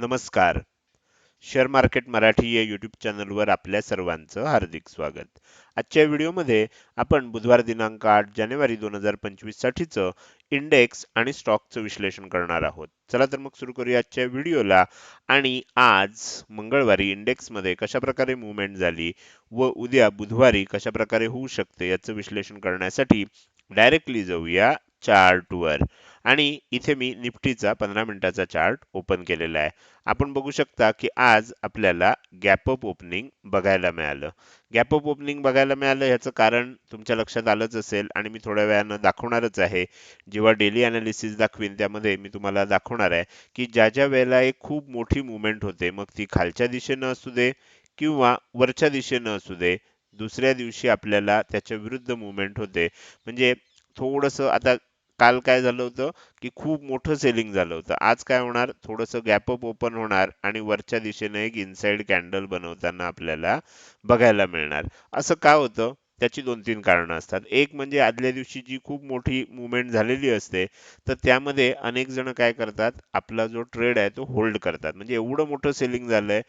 नमस्कार. Share market Marathi या YouTube चॅनलवर आपल्या सर्वांचं हार्दिक स्वागत. आजच्या व्हिडिओमध्ये आपण बुधवार दिनांक आठ जानेवारी दोन हजार पंचवीस साठीचं इंडेक्स आणि स्टॉकचं विश्लेषण करणार आहोत. चला तर मग सुरू करूया आजच्या व्हिडिओला. आणि आज मंगळवारी इंडेक्समध्ये कशाप्रकारे मुवमेंट झाली व उद्या बुधवारी कशा प्रकारे होऊ शकते याचं विश्लेषण करण्यासाठी डायरेक्टली जाऊया चार्टवर आणि इथे मी निफ्टीचा पंधरा मिनिटाचा चार्ट ओपन केलेला आहे. आपण बघू शकता की आज आपल्याला गॅपअप ओपनिंग बघायला मिळालं. गॅपअप ओपनिंग बघायला मिळालं ह्याचं कारण तुमच्या लक्षात आलंच असेल आणि मी थोड्या वेळानं दाखवणारच आहे. जेव्हा डेली अनालिसिस दाखवीन त्यामध्ये मी तुम्हाला दाखवणार आहे की ज्या ज्या वेळेला एक खूप मोठी मुवमेंट होते मग ती खालच्या दिशेनं असू दे किंवा वरच्या दिशेनं असू दे दुसऱ्या दिवशी आपल्याला त्याच्या विरुद्ध मुवमेंट होते. म्हणजे थोडंसं आता काल काय झालं होतं की खूप मोठं सेलिंग झालं होतं. आज काय होणार? थोडंसं गॅपअप ओपन होणार आणि वरच्या दिशेने एक इनसाइड कॅन्डल बनवताना आपल्याला बघायला मिळणार. असं का होतं? त्याची दोन तीन कारणं असतात. एक म्हणजे आदल्या दिवशी जी खूप मोठी मुवमेंट झालेली असते तर त्यामध्ये अनेक जण काय करतात? आपला जो ट्रेड आहे तो होल्ड करतात. म्हणजे एवढं मोठं सेलिंग झालंय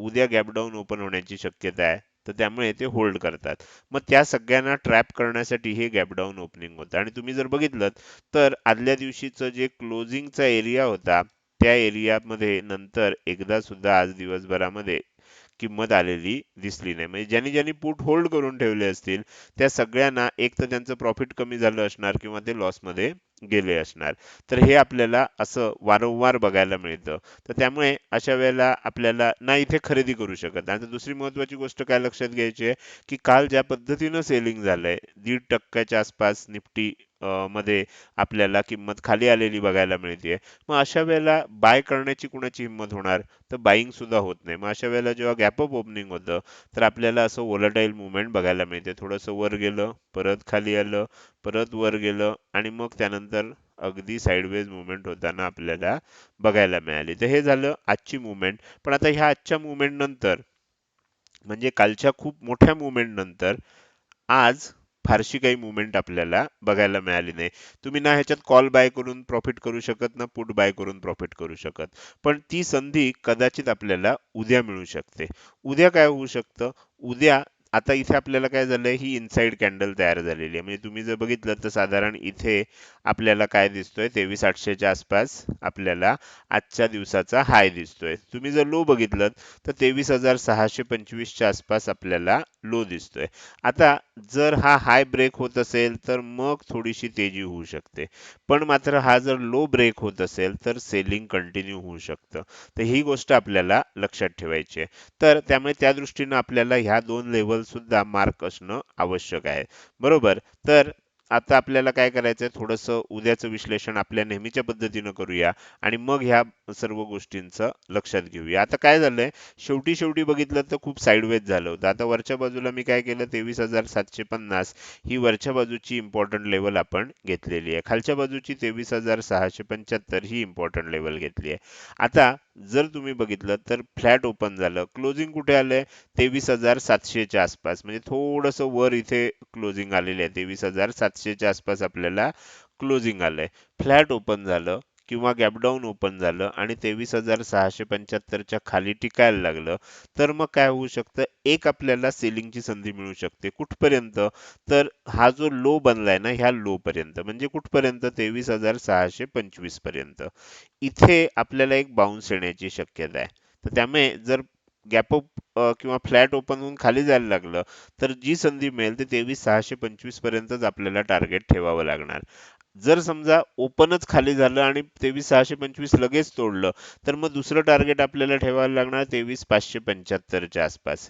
उद्या गॅपडाऊन ओपन होण्याची शक्यता आहे. तर त्यामुळे ते होल्ड करतात. मग त्या सगळ्यांना ट्रॅप करण्यासाठी हे गॅप डाऊन ओपनिंग होतं. आणि तुम्ही जर बघितलं तर आदल्या दिवशीचं जे क्लोजिंगचा एरिया होता त्या एरियामध्ये नंतर एकदा सुद्धा आज दिवसभरामध्ये किंमत आलेली दिसली नाही. म्हणजे ज्यांनी ज्यांनी पुट होल्ड करून ठेवले असतील त्या सगळ्यांना एक तर त्यांचं प्रॉफिट कमी झालं असणार किंवा ते लॉसमध्ये गेले असणार. तर हे आपल्याला असं वारंवार बघायला मिळतं. तर त्यामुळे अशा वेळेला आपल्याला ना इथे खरेदी करू शकत. आणि दुसरी महत्वाची गोष्ट काय लक्षात घ्यायची आहे की काल ज्या पद्धतीनं सेलिंग झालंय दीड टक्क्याच्या आसपास निफ्टी मध्ये आपल्याला किंमत खाली आलेली बघायला मिळते मग अशा वेळेला बाय करण्याची कुणाची हिंमत होणार? तर बाईंग सुद्धा होत नाही. मग अशा वेळेला जेव्हा गॅप अप ओपनिंग होतं तर आपल्याला असं ओलाटाईल मुवमेंट बघायला मिळते. थोडंसं वर गेलं परत खाली आलं परत वर गेलं आणि मग त्यानंतर अगदी साईडवेज मुवमेंट होताना आपल्याला बघायला मिळाली. तर हे झालं आजची मुवमेंट पण आता ह्या आजच्या मुवमेंट नंतर म्हणजे कालच्या खूप मोठ्या मुवमेंट नंतर आज फारशी काही मुवमेंट आपल्याला बघायला मिळाली नाही. तुम्ही ना ह्याच्यात कॉल बाय करून प्रॉफिट करू शकत ना पुट बाय करून प्रॉफिट करू शकत. पण ती संधी कदाचित आपल्याला उद्या मिळू शकते. उद्या काय होऊ शकतं? उद्या आता इथे आपल्याला काय झालंय? ही इनसाइड कॅन्डल तयार झालेली आहे. म्हणजे तुम्ही जर बघितलं तर साधारण इथे आपल्याला काय दिसतोय? तेवीस आठशेच्या आसपास आपल्याला आजच्या दिवसाचा हाय दिसतोय. तुम्ही जर लो बघितलं तर तेवीस हजार सहाशे पंचवीसच्या आसपास आपल्याला लो दिसतोय. आता जर हा हाय ब्रेक होत असेल तर मग थोडीशी तेजी होऊ शकते. पण मात्र हा जर लो ब्रेक होत असेल तर सेलिंग कंटिन्यू होऊ शकतं. तर ही गोष्ट आपल्याला लक्षात ठेवायची आहे. तर त्यामुळे त्या दृष्टीनं आपल्याला ह्या दोन लेवल सुद्धा मार्क असणं आवश्यक आहे. बरोबर? तर आता आपल्याला काय करायचंय? थोडंसं उद्याचं विश्लेषण आपल्या नेहमीच्या पद्धतीनं करूया आणि मग ह्या सर्व गोष्टींचं लक्षात घेऊया. आता काय झालंय? शेवटी शेवटी बघितलं तर खूप साईडवेज झालं होतं. आता वरच्या बाजूला मी काय केलं? तेवीस हजार सातशे पन्नास ही वरच्या बाजूची इम्पॉर्टंट लेवल आपण घेतलेली आहे. खालच्या बाजूची तेवीस हजार सहाशे पंच्याहत्तर ही इम्पॉर्टंट लेवल घेतली आहे. आता जर तुम्ही बघितलं तर फ्लॅट ओपन झालं. क्लोजिंग कुठे आलंय? तेवीस हजार सातशेच्या आसपास. म्हणजे थोडस वर इथे क्लोजिंग आलेले आहे. तेवीस हजार सातशे सातशेच्या आसपास आपल्याला क्लोजिंग आलंय. फ्लॅट ओपन झालं किंवा गॅपडाऊन ओपन झालं आणि तेवीस हजार सहाशे पंच्याहत्तरच्या खाली टिकायला लागलं तर मग काय होऊ शकतं? एक आपल्याला सेलिंगची संधी मिळू शकते. कुठपर्यंत? तर हा जो लो बनलाय ना ह्या लो पर्यंत. म्हणजे कुठपर्यंत? तेवीस हजार सहाशे पंचवीसपर्यंत. इथे आपल्याला एक बाउन्स येण्याची शक्यता आहे. तर त्यामुळे जर गॅप अप किंवा फ्लॅट ओपन होऊन खाली जायला लागलं तर जी संधी मिळेल ते तेवीस सहाशे पंचवीस पर्यंतच आपल्याला टार्गेट ठेवावं लागणार. जर समजा ओपनच खाली झालं आणि तेवीस सहाशे पंचवीस लगेच तोडलं तर मग दुसरं टार्गेट आपल्याला ठेवायला लागणार तेवीस पाचशे पंच्याहत्तरच्या आसपास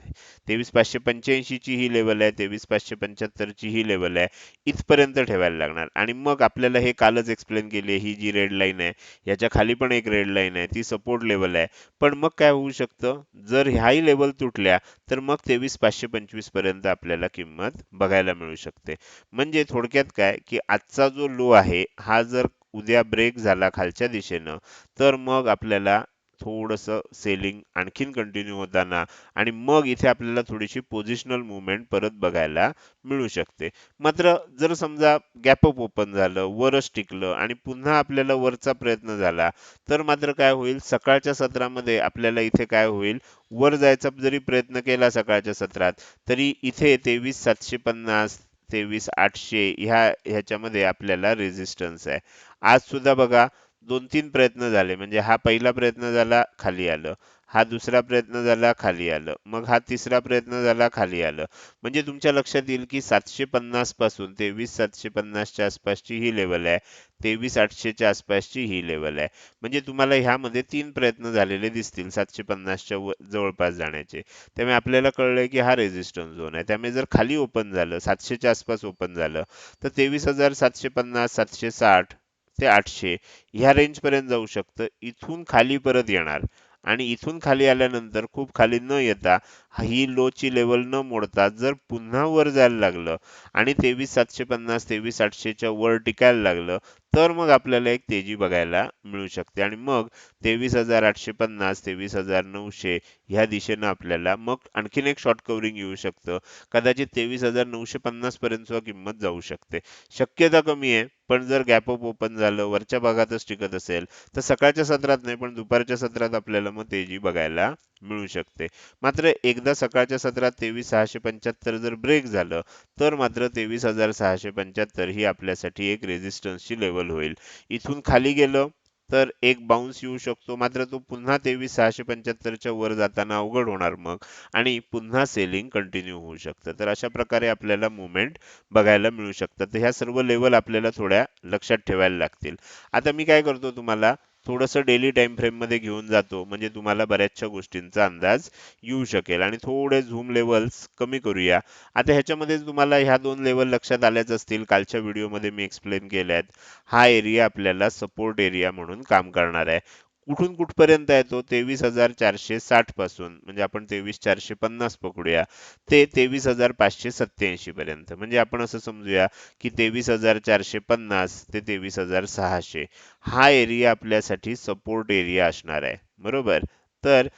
तेवीस पाचशे पंच्याऐंशीची ही लेवल आहे तेवीस पाचशे पंच्याहत्तरची ही लेवल आहे. इथपर्यंत ठेवायला लागणार. आणि मग आपल्याला हे कालच एक्सप्लेन केली ही जी रेड लाईन आहे याच्या खाली पण एक रेड लाईन आहे ती सपोर्ट लेवल आहे. पण मग काय होऊ शकतं? जर ह्याही लेवल तुटल्या तर मग तेवीस पाचशे पंचवीसपर्यंत आपल्याला किंमत बघायला मिळू शकते. म्हणजे थोडक्यात काय? की आजचा जो लो आहे हा जर उद्या ब्रेक झाला खालच्या दिशेनं तर मग आपल्याला थोडंसं सेलिंग आणखीन कंटिन्यू होताना आणि मग इथे आपल्याला थोडीशी पोझिशनल मुवमेंट परत बघायला मिळू शकते. मात्र जर समजा गॅपअप ओपन झालं वरच टिकलं आणि पुन्हा आपल्याला वरचा प्रयत्न झाला तर मात्र काय होईल? सकाळच्या सत्रामध्ये आपल्याला इथे काय होईल? वर जायचा जरी प्रयत्न केला सकाळच्या सत्रात तरी इथे तेवीस सातशे पन्नास तेवीस आठशे ह्या ह्याच्यामध्ये आपल्याला रेझिस्टन्स आहे. आज सुद्धा बघा दोन तीन प्रयत्न झाले. म्हणजे हा पहिला प्रयत्न झाला खाली आलं. हा दुसरा प्रयत्न झाला खाली आलं. मग हा तिसरा प्रयत्न झाला खाली आलं. म्हणजे तुमच्या लक्षात येईल की सातशे पन्नासपासून तेवीस सातशे पन्नासच्या आसपासची ही लेवल आहे. तेवीस आठशेच्या आसपासची ही लेवल आहे. म्हणजे तुम्हाला ह्यामध्ये तीन प्रयत्न झालेले दिसतील सातशे पन्नासच्या जवळपास जाण्याचे. त्यामुळे आपल्याला कळलंय की हा रेझिस्टन्स झोन आहे. त्यामुळे जर खाली ओपन झालं सातशेच्या आसपास ओपन झालं तर तेवीस हजार सातशे पन्नास सातशे साठ ते आठशे ह्या रेंज पर्यंत जाऊ शकतं. इथून खाली परत येणार. आणि इथून खाली आल्यानंतर खूप खाली न येता ही लोची लेवल न मोडता जर पुन्हा वर जायला लागलं आणि तेवीस सातशे पन्नास तेवीस आठशेच्या वर टिकायला लागलं तर मग आपल्याला एक तेजी बघायला मिळू शकते. आणि मग तेवीस हजार आठशे पन्नास तेवीस हजार नऊशे ह्या दिशेनं आपल्याला मग आणखीन एक शॉर्ट कव्हरिंग येऊ शकतं. कदाचित तेवीस हजार नऊशे पन्नास पर्यंत सुद्धा किंमत जाऊ शकते. शक्यता कमी आहे पण जर गॅप अप ओपन झालं वरच्या भागातच टिकत असेल तर सकाळच्या सत्रात नाही पण दुपारच्या सत्रात आपल्याला मग तेजी बघायला मिळू शकते. मात्र एकदा सकाळच्या सत्रात तेवीस सहाशे पंच्याहत्तर जर ब्रेक झालं तर मात्र तेवीस हजार सहाशे पंच्याहत्तर ही आपल्यासाठी एक रेझिस्टन्सची लेवल होईल. इथून खाली गेलं तर एक बाउन्स येऊ शकतो. मात्र तो पुन्हा तेवीस सहाशे पंच्याहत्तरच्या वर जाताना अवघड होणार मग आणि पुन्हा सेलिंग कंटिन्यू होऊ शकतं. तर अशा प्रकारे आपल्याला मुवमेंट बघायला मिळू शकतात तर ह्या सर्व लेवल आपल्याला थोड्या लक्षात ठेवायला लागतील. आता मी काय करतो तुम्हाला थोडंसं डेली टाइम फ्रेममध्ये घेऊन जातो. म्हणजे तुम्हाला बऱ्याचशा गोष्टींचा अंदाज येऊ शकेल. आणि थोडे झूम लेवल्स कमी करूया. आता ह्याच्यामध्ये तुम्हाला ह्या दोन लेवल लक्षात आल्याच असतील. कालच्या व्हिडिओमध्ये मी एक्सप्लेन केल्यात. हा एरिया आपल्याला सपोर्ट एरिया म्हणून काम करणार आहे. कुठून कुठपर्यंत आहे तो? तेवीस हजार चारशे साठपासून. म्हणजे आपण तेवीस चारशे पन्नास पकडूया. ते तेवीस हजार पाचशे सत्याऐंशी पर्यंत. म्हणजे आपण असं समजूया की तेवीस हजार चारशे पन्नास ते तेवीस हजार सहाशे. हा एरिया आपल्यासाठी सपोर्ट एरिया असणार आहे. बरोबर? तर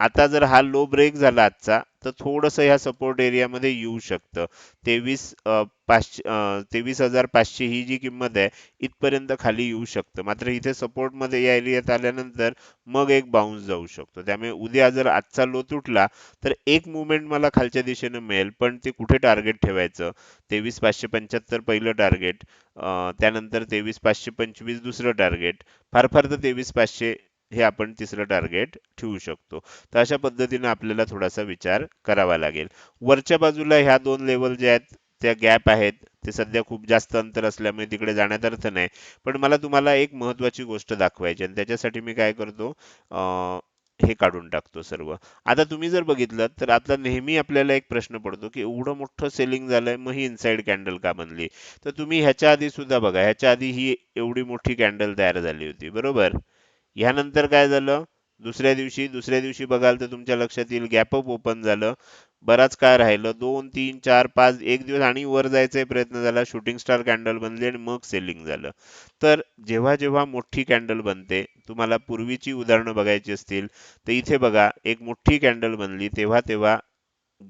आता जर हा लो ब्रेक झाला आजचा तर थोडंसं ह्या सपोर्ट एरियामध्ये येऊ शकतं. तेवीस पाचशे तेवीस हजार पाचशे ही जी किंमत आहे इथपर्यंत खाली येऊ शकतं. मात्र इथे सपोर्टमध्ये या एरियात आल्यानंतर मग एक बाउन्स जाऊ शकतो. त्यामुळे उद्या जर आजचा लो तुटला तर एक मुवमेंट मला खालच्या दिशेनं मिळेल पण ते कुठे टार्गेट ठेवायचं? तेवीस पाचशे पंच्याहत्तर पहिलं टार्गेट त्यानंतर तेवीस पाचशे पंचवीस दुसरं टार्गेट फार फार तर तेवीस पाचशे हे आपण तिसरं टार्गेट ठेवू शकतो. तर अशा पद्धतीने आपल्याला थोडासा विचार करावा लागेल. वरच्या बाजूला ह्या दोन लेवल जे आहेत त्या गॅप आहेत. ते सध्या खूप जास्त अंतर असल्यामुळे तिकडे जाण्यात अर्थ नाही. पण मला तुम्हाला एक महत्वाची गोष्ट दाखवायची आणि त्याच्यासाठी मी काय करतो हे काढून टाकतो सर्व. आता तुम्ही जर बघितलं तर आता नेहमी आपल्याला एक प्रश्न पडतो की एवढं मोठं सेलिंग झालंय मग ही इनसाइड कॅन्डल का बनली? तर तुम्ही ह्याच्या आधी सुद्धा बघा ह्याच्या आधी ही एवढी मोठी कॅन्डल तयार झाली होती. बरोबर? ह्यानंतर काय झालं? दुसऱ्या दिवशी दुसऱ्या दिवशी बघाल तर तुमच्या लक्षात येईल गॅपअप ओपन झालं. बराच काय राहिलं. दोन तीन चार पाच एक दिवस आणि वर जायचा प्रयत्न झाला. शूटिंग स्टार कॅन्डल बनली आणि मग सेलिंग झालं. तर जेव्हा जेव्हा मोठी कॅन्डल बनते तुम्हाला पूर्वीची उदाहरणं बघायची असतील तर इथे बघा एक मोठी कॅन्डल बनली तेव्हा तेव्हा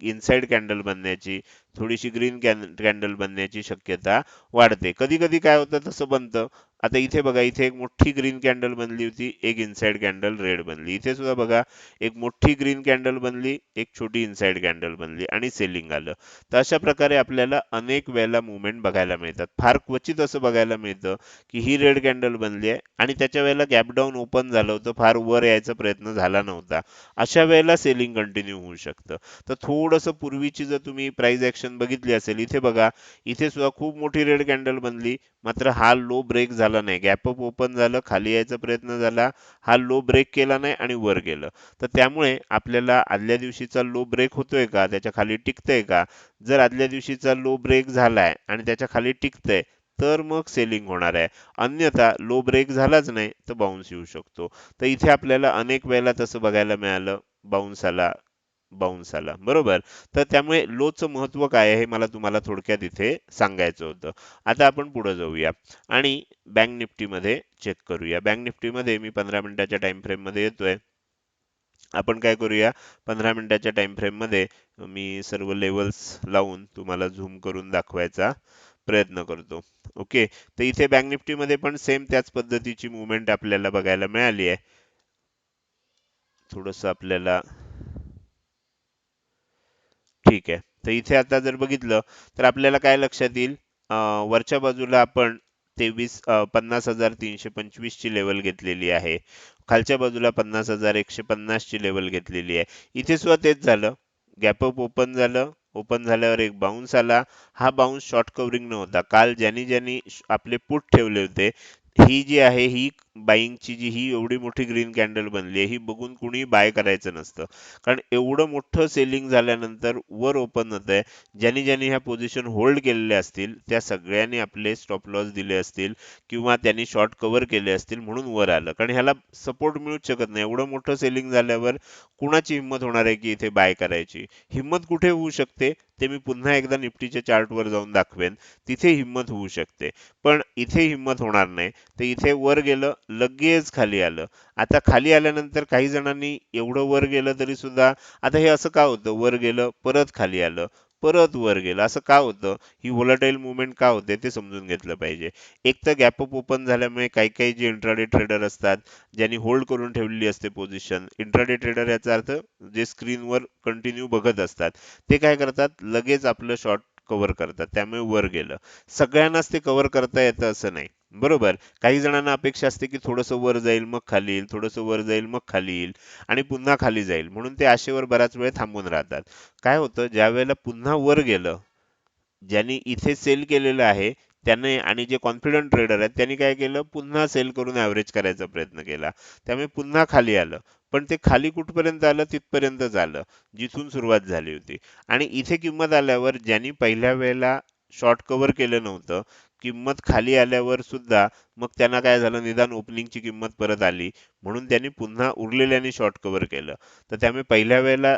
इनसाइड कॅन्डल बनण्याची थोडीशी ग्रीन कॅन्डल बनण्याची शक्यता वाढते. कधी कधी काय होतं तसं बनतं. आता इथे बघा इथे एक मोठी ग्रीन कॅन्डल बनली होती एक इनसाइड कॅन्डल रेड बनली. इथे सुद्धा बघा एक मोठी ग्रीन कॅन्डल बनली एक छोटी इनसाइड कॅन्डल बनली आणि सेलिंग आलं. तर अशा प्रकारे आपल्याला अनेक वेळेला मुवमेंट बघायला मिळतात. फार क्वचित असं बघायला मिळतं की ही रेड कॅन्डल बनली आहे आणि त्याच्या वेळेला गॅपडाऊन ओपन झालं होतं फार वर यायचा प्रयत्न झाला नव्हता. अशा वेळेला सेलिंग कंटिन्यू होऊ शकतं. तर थोडंसं पूर्वीची जर तुम्ही प्राइस ऍक्शन बघितली असेल इथे बघा इथे सुद्धा खूप मोठी रेड कॅन्डल बनली मात्र हा लो ब्रेक झाला नाही. गॅप अप ओपन झालं खाली यायचा प्रयत्न झाला हा लो ब्रेक केला नाही आणि वर गेलं. तर त्यामुळे आपल्याला आदल्या दिवशीचा लो ब्रेक होतोय का? त्याच्याखाली टिकतंय का? जर आदल्या दिवशीचा लो ब्रेक झालाय आणि त्याच्याखाली टिकतंय तर मग सेलिंग होणार आहे. अन्यथा लो ब्रेक झालाच नाही तर बाउन्स येऊ शकतो. तर इथे आपल्याला अनेक वेळेला तसं बघायला मिळालं बाउन्स आला बाउन्स आला. बरोबर? तर त्यामुळे लोचं महत्त्व काय आहे हे मला तुम्हाला थोडक्यात इथे सांगायचं होतं. आता आपण पुढे जाऊया. आणि बँक निफ्टी मध्ये चेक करूया. बँक निफ्टी मध्ये मी पंधरा मिनिटाच्या टाइम फ्रेममध्ये येतोय. आपण काय करूया? पंधरा मिनिटाच्या टाइम फ्रेममध्ये मी सर्व लेवल्स लावून तुम्हाला झूम करून दाखवायचा प्रयत्न करतो. ओके तर इथे बँक निफ्टी मध्ये पण सेम त्याच पद्धतीची मुवमेंट आपल्याला बघायला मिळाली आहे. थोडस आपल्याला ठीक आहे. तर इथे आता जर बघितलं तर आपल्याला काय लक्षात येईल? वरच्या बाजूला आपण तेवीस पन्नास हजार तीनशे पंचवीस ची लेवल घेतलेली आहे. खालच्या बाजूला पन्नास हजार एकशे पन्नास ची लेवल घेतलेली आहे. इथे सुद्धा तेच झालं. गॅप अप ओपन झालं. ओपन झाल्यावर एक बाउन्स आला. हा बाउन्स शॉर्ट कव्हरिंग नव्हता. काल ज्यांनी ज्यांनी आपले पुट ठेवले होते ही जी आहे ही बाईंगची जी ही एवढी मोठी ग्रीन कॅन्डल बनली आहे ही बघून कुणी बाय करायचं नसतं. कारण एवढं मोठं सेलिंग झाल्यानंतर वर ओपन होत आहे ज्यांनी ज्यांनी ह्या पोझिशन होल्ड केलेल्या असतील त्या सगळ्यांनी आपले स्टॉप लॉस दिले असतील किंवा त्यांनी शॉर्ट कव्हर केले असतील म्हणून वर आलं. कारण ह्याला सपोर्ट मिळूच शकत नाही. एवढं मोठं सेलिंग झाल्यावर कुणाची हिंमत होणार आहे की इथे बाय करायची? हिंमत कुठे होऊ शकते? ते मी पुन्हा एकदा निफ्टीच्या चार्टवर जाऊन दाखवेन. तिथे हिंमत होऊ शकते. पण इथे हिंमत होणार नाही. तर इथे वर गेलं लगेच खाली आलं. आता खाली आल्यानंतर काही जणांनी एवढं वर गेलं तरी सुद्धा आता हे असं का होतं? वर गेलं परत खाली आलं परत वर गेलं असं का होतं? ही व्होलाटाईल मुवमेंट का होते? ते समजून घेतलं पाहिजे. एक तर गॅप अप ओपन झाल्यामुळे काही काही जे इंट्राडे ट्रेडर असतात ज्यांनी होल्ड करून ठेवलेली असते पोझिशन इंट्राडे ट्रेडर याचा अर्थ जे स्क्रीनवर कंटिन्यू बघत असतात ते काय करतात? लगेच आपलं शॉर्ट कव्हर करतात. त्यामुळे वर गेलं. सगळ्यांनाच ते कव्हर करता येतं असं नाही. बरोबर? काही जणांना अपेक्षा असते की थोडंसं वर जाईल मग खाली येईल. थोडंसं वर जाईल मग खाली येईल. आणि पुन्हा खाली जाईल. म्हणून ते आशेवर बराच वेळ थांबून राहतात. काय होतं? ज्या वेळेला पुन्हा वर गेलं ज्यांनी इथे सेल केलेलं आहे त्यांनी आणि जे कॉन्फिडंट ट्रेडर आहेत त्यांनी काय केलं? पुन्हा सेल करून ॲव्हरेज करायचा प्रयत्न केला. त्यामुळे पुन्हा खाली आलं. पण ते खाली कुठपर्यंत आलं? तिथपर्यंतच आलं जिथून सुरुवात झाली होती. आणि इथे किंमत आल्यावर ज्यांनी पहिल्या वेळेला शॉर्ट कव्हर केलं नव्हतं किंमत खाली आल्यावर सुद्धा मग त्यांना काय झालं? निदान ओपनिंगची किंमत परत आली. म्हणून त्यांनी पुन्हा उरलेल्याने शॉर्ट कव्हर केलं. तर त्यामुळे पहिल्या वेळेला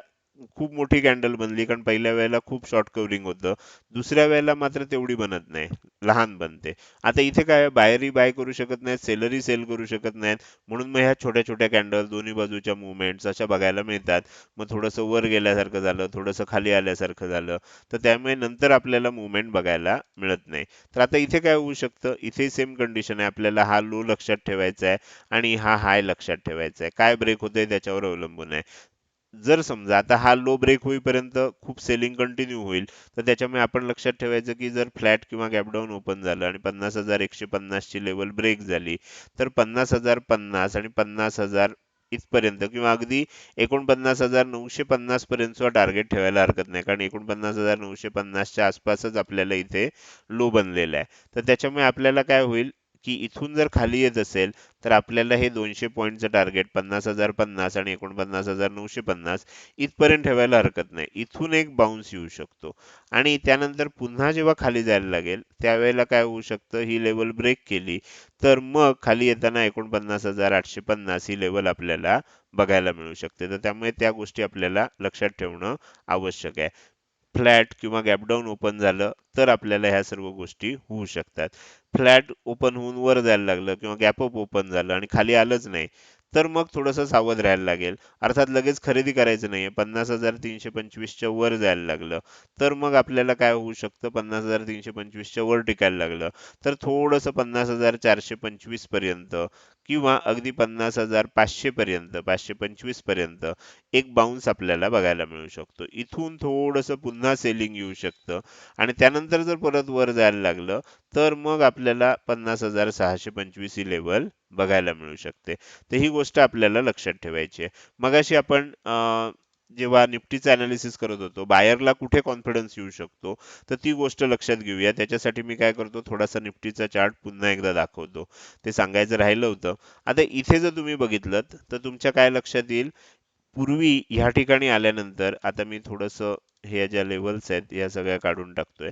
खूप मोठी कॅन्डल बनली कारण पहिल्या वेळेला खूप शॉर्ट कव्हरिंग होतं. दुसऱ्या वेळेला मात्र तेवढी बनत नाही लहान बनते. आता इथे काय बाहेरही बाय करू शकत नाहीत सेलरी सेल करू शकत नाहीत. म्हणून मग ह्या छोट्या छोट्या कॅन्डल दोन्ही बाजूच्या मुवमेंट्स अशा बघायला मिळतात. मग थोडंसं वर गेल्यासारखं झालं थोडंसं खाली आल्यासारखं झालं. तर त्यामुळे नंतर आपल्याला मुवमेंट बघायला मिळत नाही. तर आता इथे काय होऊ शकतं? इथे सेम कंडिशन आहे. आपल्याला हा लो लक्षात ठेवायचा आहे आणि हा हाय लक्षात ठेवायचा आहे. काय ब्रेक होतंय त्याच्यावर अवलंबून आहे. जर समजा आता हा लो ब्रेक होईपर्यंत खूप सेलिंग कंटिन्यू होईल तर त्याच्यामुळे आपण लक्षात ठेवायचं की जर फ्लॅट किंवा गॅपडाऊन ओपन झालं आणि पन्नास हजार एकशे पन्नासची लेवल ब्रेक झाली तर पन्नास हजार पन्नास आणि पन्नास हजार इथपर्यंत किंवा अगदी एकोणपन्नास हजार नऊशे पन्नासपर्यंत टार्गेट ठेवायला हरकत नाही कारण एकोणपन्नास हजार नऊशे पन्नासच्या आसपासच आपल्याला इथे लो बनलेला आहे. तर त्याच्यामुळे आपल्याला काय होईल? की इथून जर खाली येत असेल तर आपल्याला हे दोनशे पॉईंटचं टार्गेट पन्नास हजार पन्नास आणि एकोणपन्नास हजार नऊशे पन्नास इथपर्यंत ठेवायला हरकत नाही. इथून एक बाउन्स येऊ शकतो. आणि त्यानंतर पुन्हा जेव्हा खाली जायला लागेल त्यावेळेला काय होऊ शकतं? ही लेवल ब्रेक केली तर मग खाली येताना एकोणपन्नास हजार आठशे पन्नास ही लेवल आपल्याला बघायला मिळू शकते. तर त्यामुळे त्या गोष्टी आपल्याला लक्षात ठेवणं आवश्यक आहे. फ्लॅट किंवा गॅपडाऊन ओपन झालं तर आपल्याला ह्या सर्व गोष्टी होऊ शकतात. फ्लॅट ओपन होऊन वर जायला लागलं किंवा गॅपअप ओपन झालं आणि खाली आलंच नाही तर मग थोडंसं सावध राहायला लागेल. अर्थात लगेच खरेदी करायचं नाहीये. पन्नास हजार तीनशे पंचवीसच्या वर जायला लागलं. तर मग आपल्याला काय होऊ शकतं? पन्नास हजार तीनशे पंचवीसच्या वर टिकायला लागलं. तर थोडंसं पन्नास हजार चारशे पंचवीसपर्यंत किंवा अगदी पन्नास हजार पाचशे पर्यंत पाचशे पंचवीसपर्यंत एक बाउन्स आपल्याला बघायला मिळू शकतो. इथून थोडंसं पुन्हा सेलिंग येऊ शकतं. आणि त्यानंतर जर परत वर जायला लागलं तर मग आपल्याला पन्नास हजार सहाशे पंचवीस ही लेवल बघायला मिळू शकते. तर ही गोष्ट आपल्याला लक्षात ठेवायची आहे. मगाशी आपण जेव्हा निफ्टीचं अनालिसिस करत होतो बायरला कुठे कॉन्फिडन्स येऊ शकतो तर ती गोष्ट लक्षात घेऊया. त्याच्यासाठी मी काय करतो थोडासा निफ्टीचा चार्ट पुन्हा एकदा दाखवतो. ते सांगायचं राहिलं होतं. आता इथे जर तुम्ही बघितलं तर तुमच्या काय लक्षात येईल? पूर्वी ह्या ठिकाणी आल्यानंतर आता मी थोडंसं हे ज्या लेवल्स आहेत या सगळ्या काढून टाकतोय.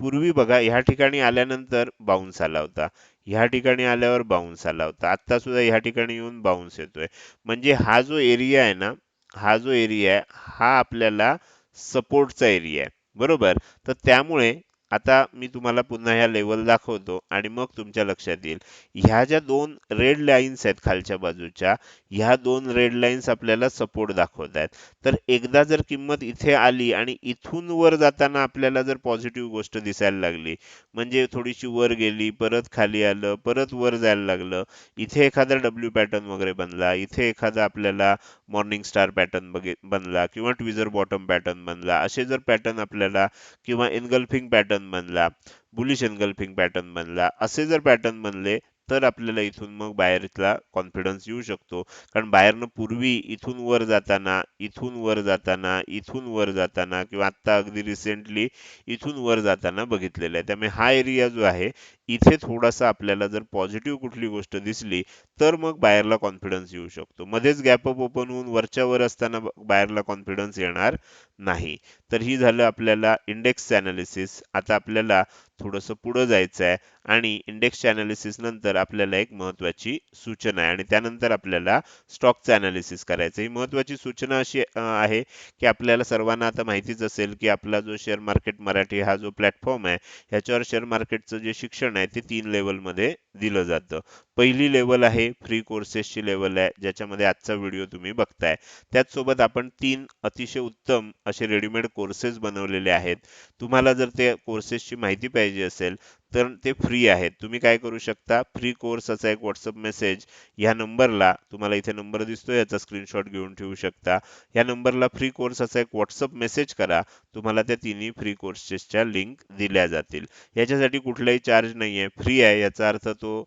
पूर्वी बघा ह्या ठिकाणी आल्यानंतर बाउन्स आला होता. ह्या ठिकाणी आल्यावर बाउन्स आला होता. आता सुद्धा ह्या ठिकाणी येऊन बाउन्स येतोय. म्हणजे हा जो एरिया आहे ना हा जो एरिया आहे हा आपल्याला सपोर्टचा एरिया आहे. बरोबर? तर त्यामुळे आता मी तुम्हाला पुन्हा ह्या लेवल दाखवतो आणि मग तुमच्या लक्षात येईल. ह्या ज्या दोन रेड लाईन्स आहेत खालच्या बाजूच्या ह्या दोन रेड लाईन्स आपल्याला सपोर्ट दाखवत आहेत. तर एकदा जर किंमत इथे आली आणि इथून वर जाताना आपल्याला जर पॉझिटिव्ह गोष्ट दिसायला लागली म्हणजे थोडीशी वर गेली परत खाली आलं परत वर जायला लागलं इथे एखादा डब्ल्यू पॅटर्न वगैरे बनला इथे एखादा आपल्याला मॉर्निंग स्टार पॅटर्न बनला किंवा ट्विझर बॉटम पॅटर्न बनला असे जर पॅटर्न आपल्याला किंवा एनगल्फिंग पॅटर्न बनला. बुलिश एनगल्फिंग पॅटर्न बनला. असे जर पॅटर्न बनले तर आपल्याला इथून मग बाहेरला कॉन्फिडन्स येऊ शकतो. कारण बाहेरनं पूर्वी इथून वर जाताना इथून वर जाताना इथून वर जाताना किंवा आता अगदी रिसेंटली इथून वर जाताना बघितलेलं आहे. त्यामुळे हा एरिया जो आहे इथे थोडासा आपल्याला जर पॉझिटिव्ह कुठली गोष्ट दिसली तर मग बाहेरला कॉन्फिडन्स येऊ शकतो. मध्येच गॅपअप ओपन होऊन वरच्या वर असताना बाहेरला कॉन्फिडन्स येणार नाही. तर ही झालं आपल्याला इंडेक्स अनालिसिस आता आपल्याला थोडंसं पुढं जायचं आहे आणि इंडेक्स अनालिसिस नंतर आपल्याला एक महत्त्वाची सूचना आहे. आणि त्यानंतर आपल्याला स्टॉकचं अनालिसिस करायचं ही महत्वाची सूचना अशी आहे की आपल्याला सर्वांना आता माहितीच असेल की आपला जो शेअर मार्केट मराठी हा जो प्लॅटफॉर्म आहे ह्याच्यावर शेअर मार्केटचं जे शिक्षण आहे ते तीन लेवलमध्ये दिलं जातं. पहिली लेवल आहे फ्री कोर्सेसची लेवल आहे ज्याच्यामध्ये आजचा व्हिडिओ तुम्ही बघताय. त्याचसोबत आपण तीन अतिशय उत्तम असे रेडीमेड कोर्सेस बनवलेले आहेत. तुम्हाला जर ते कोर्सेसची माहिती पाहिजे असेल तर ते फ्री आहेत. तुम्ही काय करू शकता? फ्री कोर्स असा एक व्हॉट्सअप मेसेज ह्या नंबरला तुम्हाला इथे नंबर दिसतो याचा स्क्रीनशॉट घेऊन ठेवू शकता. या नंबरला फ्री कोर्स असा एक व्हॉट्सअप मेसेज करा. तुम्हाला त्या तिन्ही फ्री कोर्सेसच्या लिंक दिल्या जातील. याच्यासाठी कुठलाही चार्ज नाहीये. फ्री आहे याचा अर्थ तो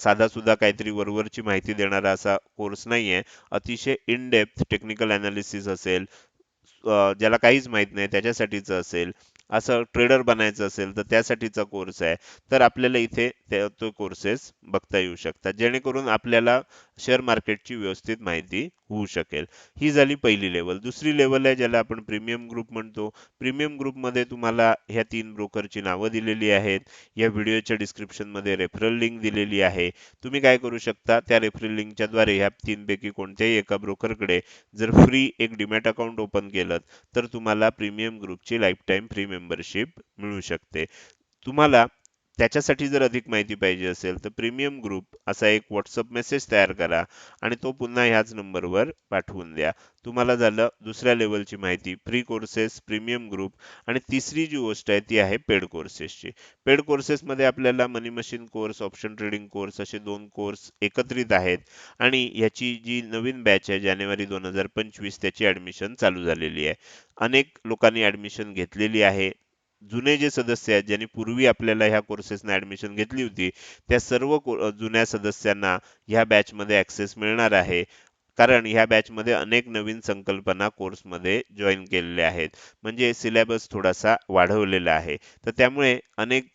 साधा सुद्धा काहीतरी वरवरची माहिती देणारा असा कोर्स नाहीये. अतिशय इन डेप्थ टेक्निकल अनालिसिस असेल ज्याला काहीच माहीत नाही त्याच्यासाठीच असेल. असं ट्रेडर बनायचं असेल तर त्यासाठीचा कोर्स आहे. तर आपल्याला इथे तो कोर्सेस बघता येऊ शकतात. जेणेकरून आपल्याला शेअर मार्केटची व्यवस्थित माहिती होऊ शकेल. ही झाली पहिली लेवल दुसरी लेवल आहे ज्याला आपण प्रीमियम ग्रुप म्हणतो. प्रीमियम ग्रुपमध्ये तुम्हाला ह्या तीन ब्रोकरची नावं दिलेली आहेत. या व्हिडिओच्या डिस्क्रिप्शनमध्ये रेफरल लिंक दिलेली आहे. तुम्ही काय करू शकता? त्या रेफरल लिंकच्या द्वारे ह्या तीनपैकी कोणत्याही एका ब्रोकरकडे जर फ्री एक डिमॅट अकाउंट ओपन केलं तर तुम्हाला प्रीमियम ग्रुपची लाईफ टाईम फ्री मेंबरशिप मिळू शकते. तुम्हाला त्याच्यासाठी जर अधिक माहिती पाहिजे असेल तर प्रीमियम ग्रुप असा एक व्हॉट्सअप मेसेज तयार करा आणि तो पुन्हा ह्याच नंबरवर पाठवून द्या. तुम्हाला झालं दुसऱ्या लेवलची माहिती फ्री कोर्सेस प्रीमियम ग्रुप आणि तिसरी जी गोष्ट आहे ती आहे पेड कोर्सेसची पेड कोर्सेसमध्ये आपल्याला money machine course option trading course असे दोन कोर्स एकत्रित आहेत आणि ह्याची जी नवीन बॅच आहे जानेवारी दोन हजार पंचवीस त्याची ॲडमिशन चालू झालेली आहे. अनेक लोकांनी ॲडमिशन घेतलेली आहे. जुने जे सदस्य आहेत ज्यांनी पूर्वी आपल्याला ह्या कोर्सेसना ऍडमिशन घेतली होती त्या सर्व जुन्या सदस्यांना ह्या बॅच मध्ये ऍक्सेस मिळणार आहे. कारण ह्या बॅच मध्ये अनेक नवीन संकल्पना कोर्समध्ये जॉईन केलेल्या आहेत. म्हणजे सिलेबस थोडासा वाढवलेला आहे. तर त्यामुळे अनेक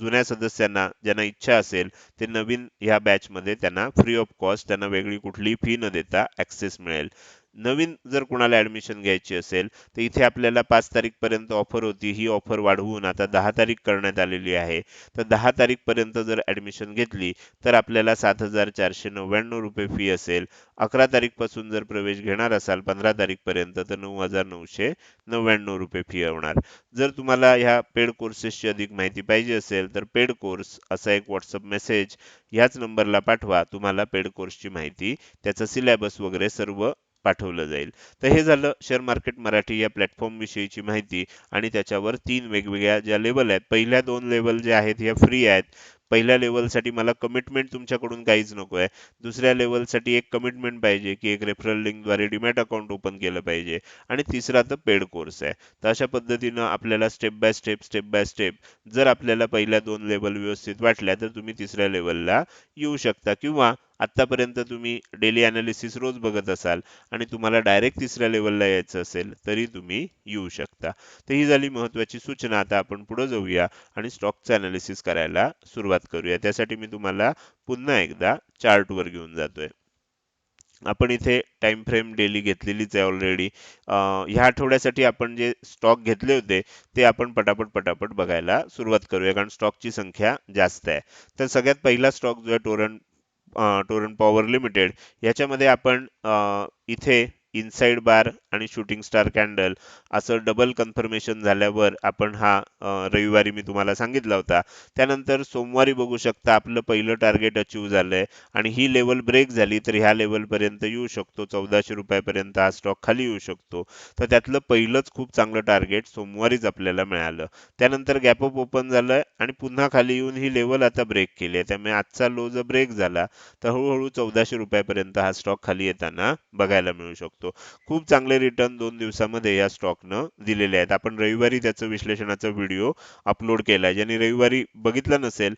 जुन्या सदस्यांना ज्यांना इच्छा असेल ते नवीन ह्या बॅच मध्ये त्यांना फ्री ऑफ कॉस्ट त्यांना वेगळी कुठलीही फी न देता ऍक्सेस मिळेल. नवीन जर कुणाला ऍडमिशन घ्यायची असेल तर इथे आपल्याला पाच तारीखपर्यंत ऑफर होती. ही ऑफर वाढवून आता दहा तारीख करण्यात आलेली आहे. तर दहा तारीखपर्यंत जर ऍडमिशन घेतली तर आपल्याला सात हजार चारशे नव्याण्णव रुपये फी असेल. अकरा तारीखपासून जर प्रवेश घेणार असाल पंधरा तारीखपर्यंत तर नऊ हजार नऊशे नव्याण्णव रुपये फी होणार. जर तुम्हाला ह्या पेड कोर्सेसची अधिक माहिती पाहिजे असेल तर पेड कोर्स असा एक व्हॉट्सअप मेसेज ह्याच नंबरला पाठवा. तुम्हाला पेड कोर्सची माहिती त्याचा सिलेबस वगैरे सर्व पाठवलं जाईल. तर हे झालं शेअर मार्केट मराठी या प्लॅटफॉर्मविषयीची माहिती आणि त्याच्यावर तीन वेगवेगळ्या ज्या लेवल आहेत पहिल्या दोन लेवल ज्या आहेत ह्या फ्री आहेत. पहिल्या लेवलसाठी मला कमिटमेंट तुमच्याकडून काहीच नको आहे. दुसऱ्या लेवलसाठी एक कमिटमेंट पाहिजे की एक रेफरल लिंकद्वारे डिमॅट अकाउंट ओपन केलं पाहिजे. आणि तिसरा तर पेड कोर्स आहे. तर अशा पद्धतीनं आपल्याला step by step step by step जर आपल्याला पहिल्या दोन लेवल व्यवस्थित वाटल्या तर तुम्ही तिसऱ्या लेवलला येऊ शकता. किंवा आतापर्यंत तुम्ही डेली अनालिसिस रोज बघत असाल आणि तुम्हाला डायरेक्ट तिसऱ्या लेवलला यायचं असेल तरी तुम्ही येऊ शकता. तर ही झाली महत्वाची सूचना. आता आपण पुढे जाऊया आणि स्टॉकचं अनालिसिस करायला सुरुवात करूया. त्यासाठी मी तुम्हाला पुन्हा एकदा चार्टवर घेऊन जातोय. आपण इथे टाइम फ्रेम डेली घेतलेलीच आहे ऑलरेडी ह्या आठवड्यासाठी आपण जे स्टॉक घेतले होते ते आपण पटापट पटापट बघायला सुरुवात करूया कारण स्टॉकची संख्या जास्त आहे. तर सगळ्यात पहिला स्टॉक जो आहे टोरन टोरन पॉवर लिमिटेड. याच्यामध्ये आपण इथे इनसाइड बार आणि शूटिंग स्टार कॅन्डल असं डबल कन्फर्मेशन झाल्यावर आपण हा रविवारी मी तुम्हाला सांगितला होता. त्यानंतर सोमवारी बघू शकता आपलं पहिलं टार्गेट अचीव झालंय आणि ही लेवल ब्रेक झाली तर ह्या लेवलपर्यंत येऊ शकतो. चौदाशे रुपयापर्यंत हा स्टॉक खाली येऊ शकतो. तर त्यातलं पहिलंच खूप चांगलं टार्गेट सोमवारीच आपल्याला मिळालं. त्यानंतर गॅपअप ओपन झालंय आणि पुन्हा खाली येऊन ही लेवल आता ब्रेक केली आहे. त्यामुळे आजचा लो जर ब्रेक झाला तर हळूहळू चौदाशे रुपयापर्यंत हा स्टॉक खाली येताना बघायला मिळू शकतो. खूप चांगले रिटर्न दोन दिवसामध्ये या स्टॉकनं दिलेले आहेत. आपण रविवारी त्याचं विश्लेषणाचा व्हिडिओ अपलोड केला आहे ज्यांनी रविवारी बघितला नसेल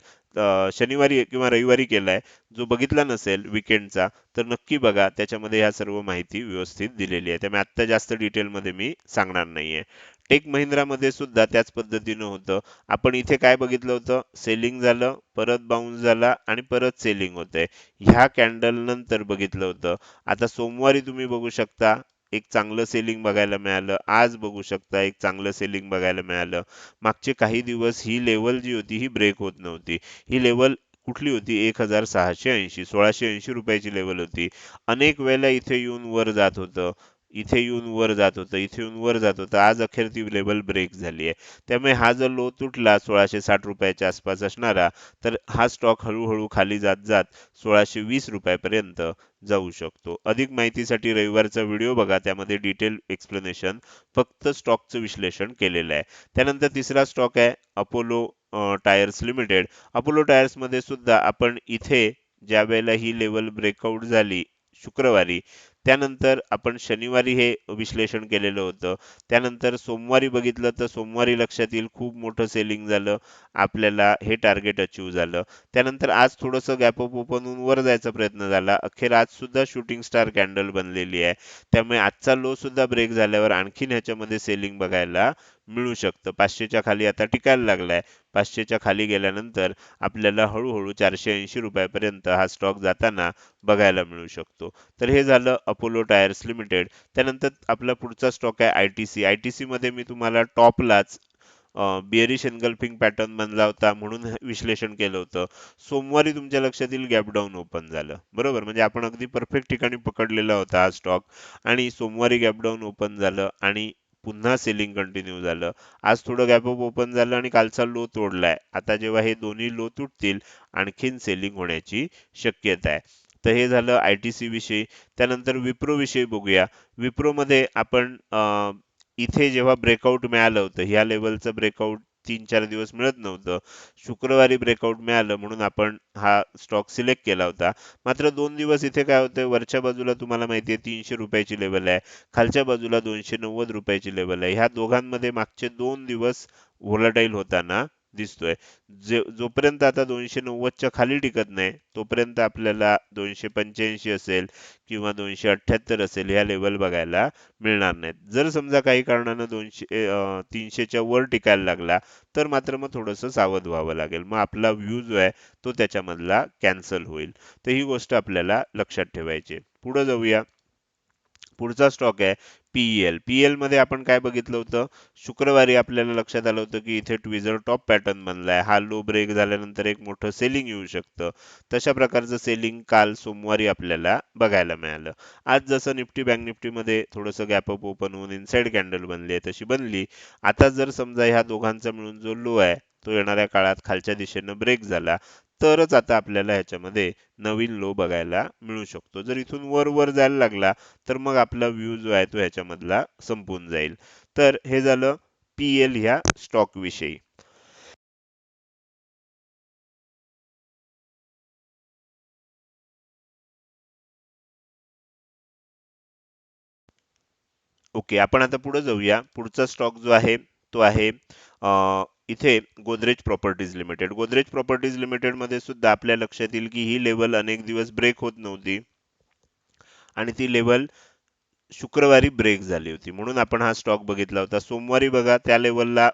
शनिवारी किंवा रविवारी केलाय जो बघितला नसेल विकेंडचा तर नक्की बघा. त्याच्यामध्ये ह्या सर्व माहिती व्यवस्थित दिलेली आहे. त्यामुळे आत्ता जास्त डिटेलमध्ये मी सांगणार नाहीये. टेक महिंद्रामध्ये सुद्धा त्याच पद्धतीनं होतं. आपण इथे काय बघितलं होतं? सेलिंग झालं परत बाउन्स झाला आणि परत सेलिंग होतंय. ह्या कॅन्डल नंतर बघितलं होतं. आता सोमवारी तुम्ही बघू शकता एक चांगलं सेलिंग बघायला मिळालं. आज बघू शकता एक चांगलं सेलिंग बघायला मिळालं. मागचे काही दिवस ही लेवल जी होती ही ब्रेक होत नव्हती. ही लेवल कुठली होती? एक हजार सहाशे ऐंशी सोळाशे ऐंशी रुपयाची लेवल होती. अनेक वेळेला इथे येऊन वर जात होतं. इथे येऊन वर जात होतं इथे येऊन वर जात होतं. आज अखेर ती लेवल ब्रेक झाली आहे. त्यामुळे हा जर लो तुटला सोळाशे साठ रुपयाच्या आसपास असणारा तर हा स्टॉक हळूहळू खाली जात जात सोळाशे वीस रुपयापर्यंत जाऊ शकतो. अधिक माहितीसाठी रविवारचा व्हिडिओ बघा त्यामध्ये डिटेल एक्सप्लेनेशन फक्त स्टॉकचं विश्लेषण केलेलं आहे. त्यानंतर तिसरा स्टॉक आहे अपोलो टायर्स लिमिटेड अपोलो टायर्समध्ये सुद्धा आपण इथे ज्या वेळेला ही लेवल ब्रेकआउट झाली शुक्रवारी त्यानंतर आपण शनिवारी हे विश्लेषण केलेलं होतं. त्यानंतर सोमवारी बघितलं तर सोमवारी लक्षात येईल खूप मोठं सेलिंग झालं. आपल्याला हे टार्गेट अचीव झालं. त्यानंतर आज थोडंसं गॅप अप ओपन होऊन वर जायचा प्रयत्न झाला. अखेर आज सुद्धा शूटिंग स्टार कॅन्डल बनलेली आहे. त्यामुळे आजचा लो सुद्धा ब्रेक झाल्यावर आणखीन ह्याच्यामध्ये सेलिंग बघायला मिळू शकतं. पाचशेच्या खाली आता टिकायला लागलाय. पाचशेच्या खाली गेल्यानंतर आपल्याला हळूहळू चारशे ऐंशी रुपयापर्यंत हा स्टॉक जाताना बघायला मिळू शकतो. तर हे झालं अपोलो टायर्स लिमिटेड त्यानंतर आपला पुढचा स्टॉक आहे I T C I T सीमध्ये मी तुम्हाला टॉपलाच बिअरिश एनगल्फिंग पॅटर्न बनला होता म्हणून विश्लेषण केलं होतं. सोमवारी तुमच्या लक्षात येईल गॅप डाऊन ओपन झालं. बरोबर? म्हणजे आपण अगदी परफेक्ट ठिकाणी पकडलेला होता हा स्टॉक आणि सोमवारी गॅप डाऊन ओपन झालं आणि पुन्हा सेलिंग कंटिन्यू झालं. आज थोडं गॅप अप ओपन झालं आणि कालचा लो तोडलाय. आता जेव्हा हे दोन्ही लो तुटतील आणखीन सेलिंग होण्याची शक्यता आहे. तर हे झालं आय टी सी विषयी. त्यानंतर विप्रो विषयी बघूया. विप्रो मध्ये आपण इथे जेव्हा ब्रेकआउट मिळालं होतं ह्या लेवलचं ब्रेकआउट तीन चार दिवस मिळत नव्हतं. शुक्रवारी ब्रेकआउट मिळालं म्हणून आपण हा स्टॉक सिलेक्ट केला होता. मात्र दोन दिवस इथे काय होतंय? वरच्या बाजूला तुम्हाला माहिती आहे तीनशे रुपयाची लेवल आहे. खालच्या बाजूला दोनशे नव्वद रुपयाची लेवल आहे. ह्या दोघांमध्ये मागचे दोन दिवस व्होलाटाईल होताना दिसतोय. जे जोपर्यंत आता दोनशे नव्वदच्या खाली टिकत नाही तोपर्यंत आपल्याला दोनशे पंच्याऐंशी असेल किंवा दोनशे अठ्ठ्याहत्तर असेल ह्या लेवल बघायला मिळणार नाहीत. जर समजा काही कारणानं दोनशे तीनशेच्या वर टिकायला लागला तर मात्र मग थोडंसं सावध व्हावं लागेल. मग आपला व्ह्यू जो आहे तो त्याच्यामधला कॅन्सल होईल. तर ही गोष्ट आपल्याला लक्षात ठेवायची पुढं पुढे जाऊया. पुढचा स्टॉक आहे. पीएल पीएलमध्ये आपण काय बघितलं होतं? शुक्रवारी आपल्याला लक्षात आलं होतं की इथे ट्विझर टॉप पॅटर्न बनलाय. हा लो ब्रेक झाल्यानंतर एक मोठं सेलिंग येऊ शकतं. तशा प्रकारचं सेलिंग काल सोमवारी आपल्याला बघायला मिळालं. आज जसं निफ्टी बँक निफ्टी मध्ये थोडंसं गॅपअप ओपन होऊन इनसाइड कॅन्डल बनली आहे तशी बनली. आता जर समजा ह्या दोघांचा मिळून जो लो आहे तो येणाऱ्या काळात खालच्या दिशेनं ब्रेक झाला तरच आता आपल्याला ह्याच्यामध्ये नवीन लो बघायला मिळू शकतो. जर इथून वर वर जायला लागला तर मग आपला व्ह्यू जो आहे तो ह्याच्यामधला संपून जाईल. तर हे झालं पीएल ह्या स्टॉक विषयी. ओके आपण आता पुढे जाऊया. पुढचा स्टॉक जो आहे तो आहे इथे Godrej Properties limited. Godrej Properties लिमिटेडमध्ये सुद्धा आपल्या लक्षात येईल की ही लेवल अनेक दिवस ब्रेक होत नव्हती. आणि ती लेवल शुक्रवारी ब्रेक झाली होती. म्हणून आपण हा स्टॉक बघितला होता. सोमवारी बघा त्या लेवलला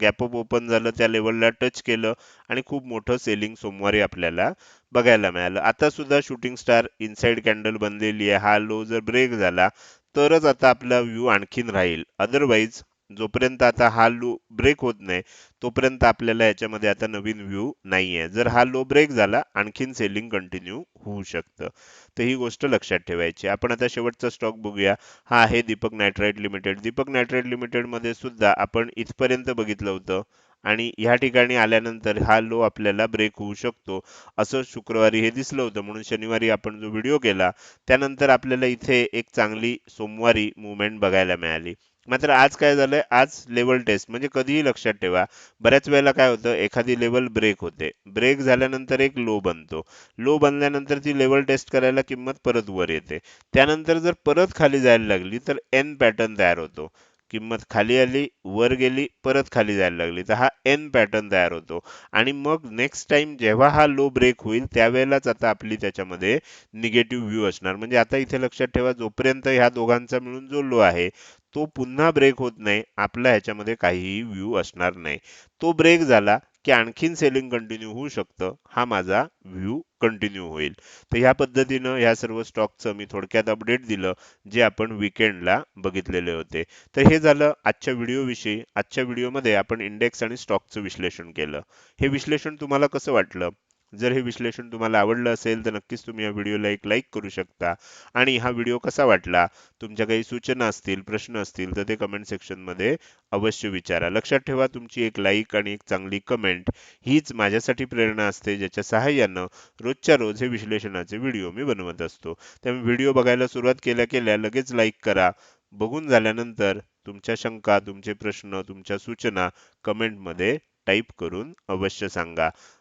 गॅप अप ओपन झालं त्या लेवलला टच केलं आणि खूप मोठं सेलिंग सोमवारी आपल्याला बघायला मिळालं. आता सुद्धा शूटिंग स्टार इनसाइड कॅन्डल बनलेली आहे. हा लो जर ब्रेक झाला तरच आता आपला व्ह्यू आणखीन राहील. अदरवाईज जोपर्यंत आता हा लो ब्रेक होत नाही तोपर्यंत आपल्याला याच्यामध्ये आता नवीन व्ह्यू नाहीये. जर हा लो ब्रेक झाला आणखीन सेलिंग कंटिन्यू होऊ शकतं. तर ही गोष्ट लक्षात ठेवायची. आपण आता शेवटचा स्टॉक बघूया. हा आहे Deepak Nitrite limited. Deepak Nitrite लिमिटेडमध्ये सुद्धा आपण इथपर्यंत बघितलं होतं. आणि ह्या ठिकाणी आल्यानंतर हा लो आपल्याला ब्रेक होऊ शकतो. असं शुक्रवारी हे दिसलं होतं. म्हणून शनिवारी आपण जो व्हिडिओ केला त्यानंतर आपल्याला इथे एक चांगली सोमवारी मुवमेंट बघायला मिळाली. मात्र आज काय झालंय? आज लेवल टेस्ट म्हणजे कधीही लक्षात ठेवा बऱ्याच वेळेला काय होतं एखादी लेवल ब्रेक होते. ब्रेक झाल्यानंतर एक लो बनतो. लो बनल्यानंतर ती लेवल टेस्ट करायला किंमत परत वर येते. त्यानंतर जर परत खाली जायला लागली तर एन पॅटर्न तयार होतो. किंमत खाली आली वर गेली परत खाली जायला लागली. तर हा एन पॅटर्न तयार होतो. आणि मग नेक्स्ट टाइम जेव्हा हा लो ब्रेक होईल त्यावेळेलाच आता आपली त्याच्यामध्ये निगेटिव्ह व्ह्यू असणार. म्हणजे आता इथे लक्षात ठेवा जोपर्यंत ह्या दोघांचा मिळून जो लो आहे तो पुन्हा ब्रेक होत नाही आपला ह्याच्यामध्ये काहीही व्ह्यू असणार नाही. तो ब्रेक झाला की आणखीन सेलिंग कंटिन्यू होऊ शकतं हा माझा व्ह्यू कंटिन्यू होईल. तर ह्या पद्धतीनं ह्या सर्व स्टॉकचं मी थोडक्यात अपडेट दिलं जे आपण विकेंडला बघितलेले होते. तर हे झालं आजच्या व्हिडिओविषयी आजच्या व्हिडिओमध्ये आपण इंडेक्स आणि स्टॉकचं विश्लेषण केलं. हे विश्लेषण तुम्हाला कसं वाटलं? जर हे विश्लेषण तुम्हाला आवडलं असेल तर नक्कीच तुम्ही या व्हिडिओला एक लाईक करू शकता. आणि हा व्हिडिओ कसा वाटला? तुमच्या काही सूचना असतील प्रश्न असतील तर ते कमेंट सेक्शनमध्ये अवश्य विचारा. लक्षात ठेवा तुमची एक लाईक आणि एक चांगली कमेंट हीच माझ्यासाठी प्रेरणा असते ज्याच्या सहाय्यानं रोजच्या रोज हे विश्लेषणाचे व्हिडिओ मी बनवत असतो. त्यामुळे व्हिडिओ बघायला सुरुवात केल्या केल्या लगेच लाईक करा. बघून झाल्यानंतर तुमच्या शंका तुमचे प्रश्न तुमच्या सूचना कमेंटमध्ये टाईप करून अवश्य सांगा.